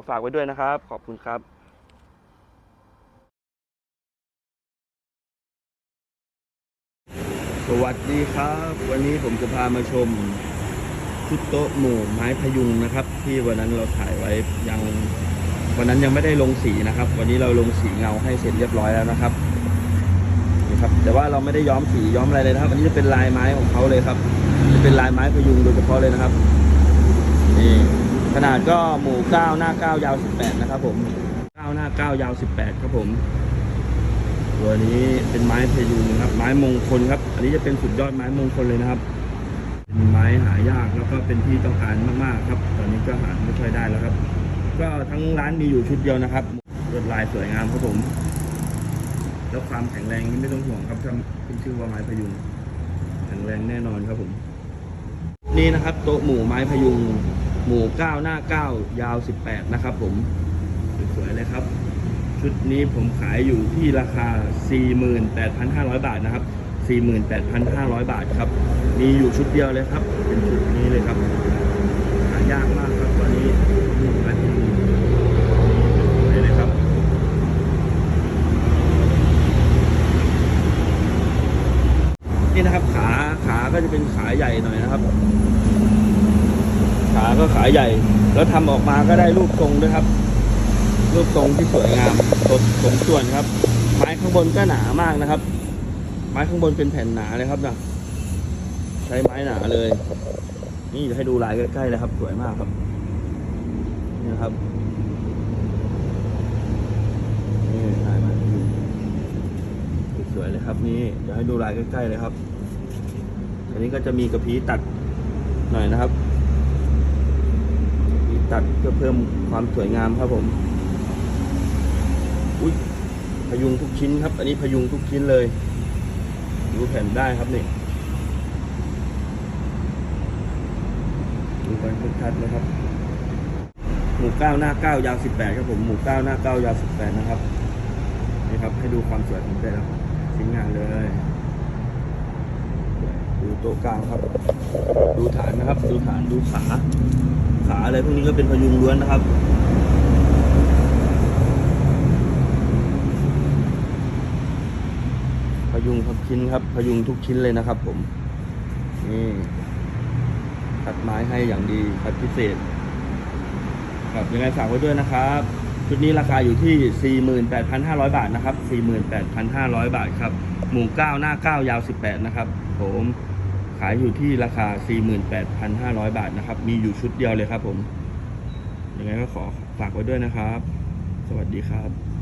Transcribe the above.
อฝากไว้ด้วยนะครับ ขอบคุณครับสวัสดีครับ วันนี้ผมจะพามาชมชุดโต๊ะหมู่ไม้พยุงนะครับ ที่วันนั้นเราถ่ายไว้ยังวันนั้นยังไม่ได้ลงสีนะครับ วันนี้เราลงสีเงาให้เสร็จเรียบร้อยแล้วนะครับนี่ครับ แต่ว่าเราไม่ได้ย้อมสีย้อมอะไรเลยนะครับ อันนี้จะเป็นลายไม้ของเขาเลยครับจะเป็นลายไม้พยุงโดยเฉพาะเลยนะครับนี่ ขนาดก็หมู่เก้าหน้าเก้ายาวสิบแปดนะครับผมเก้าหน้าเก้ายาวสิบแปดครับผมตัวนี้เป็นไม้พยุงครับไม้มงคลครับ อันนี้จะเป็นสุดยอดไม้มงคลเลยนะครับ เป็นไม้หายากแล้วก็เป็นที่ต้องการมากๆครับ ตอนนี้ก็หาไม่ค่อยได้แล้วครับ ก็ทั้งร้านมีอยู่ชุดเดียวนะครับลวดลายสวยงามครับผม แล้วความแข็งแรงนี่ไม่ต้องห่วงครับถ้าขึ้นชื่อว่าไม้พยุงแข็งแรงแน่นอนครับผม นี่นะครับโต๊ะหมู่ไม้พยุง หมู่เก้าหน้าเก้ายาวสิบแปดนะครับผม สวยๆเลยครับ ชุดนี้ผมขายอยู่ที่ราคา 48,500 บาทนะครับ 48,500 บาทครับ มีอยู่ชุดเดียวเลยครับ เป็นชุดนี้เลยครับ หายากมากครับตอนนี้มู่ไม้พยุงนี่เลยครับนี่นะครับขาขาก็จะเป็นขาใหญ่หน่อยนะครับ ขาก็ขาใหญ่ แล้วทำออกมาก็ได้รูปทรงด้วยครับ รูปทรงที่สวยงามสดสมส่วนครับ ไม้ข้างบนก็หนามากนะครับ ไม้ข้างบนเป็นแผ่นหนาเลยครับนะใช้ไม้หนาเลย นี่จะให้ดูลายใกล้ๆเลยครับสวยมากครับนี่นะครับนี่ลายม้สวยๆเลยครับ นี่เดี๋ยวให้ดูลายใกล้ๆเลยครับ อันนี้ก็จะมีกระพี้ตัดหน่อยนะครับ ตัดเพื่อเพิ่มความสวยงามครับผมอุ้ยพยุงทุกชิ้นครับ อันนี้พยุงทุกชิ้นเลยดูแผ่นได้ครับนี่ดูกันชัดๆนะครับ หมู่เก้าหน้าเก้ายาวสิบแปดครับผม หมู่เก้าหน้าเก้ายาวสิบแปดนะครับ นี่ครับ ให้ดูความสวยของแต่ละชิ้นงานเลย ดูโต๊ะกลางครับ ดูฐานนะครับ ดูฐาน ดูขา ขาอะไรพวกนี้ก็เป็นพยุงล้วนนะครับพยุงทุกชิ้นครับพยุงทุกชิ้นเลยนะครับ ผมนี่ตัดไม้ให้อย่างดีคัดพิเศษ ครับยังไงฝากไว้ด้วยนะครับชุดนี้ราคาอยู่ที่ 48,500 บาทนะครับ 48,500 บาทครับ หมู่ 9 หน้า 9 ยาว 18 นะครับ ผม ขายอยู่ที่ราคา 48,500 บาทนะครับ มีอยู่ชุดเดียวเลยครับผม ยังไงก็ขอฝากไว้ด้วยนะครับ สวัสดีครับ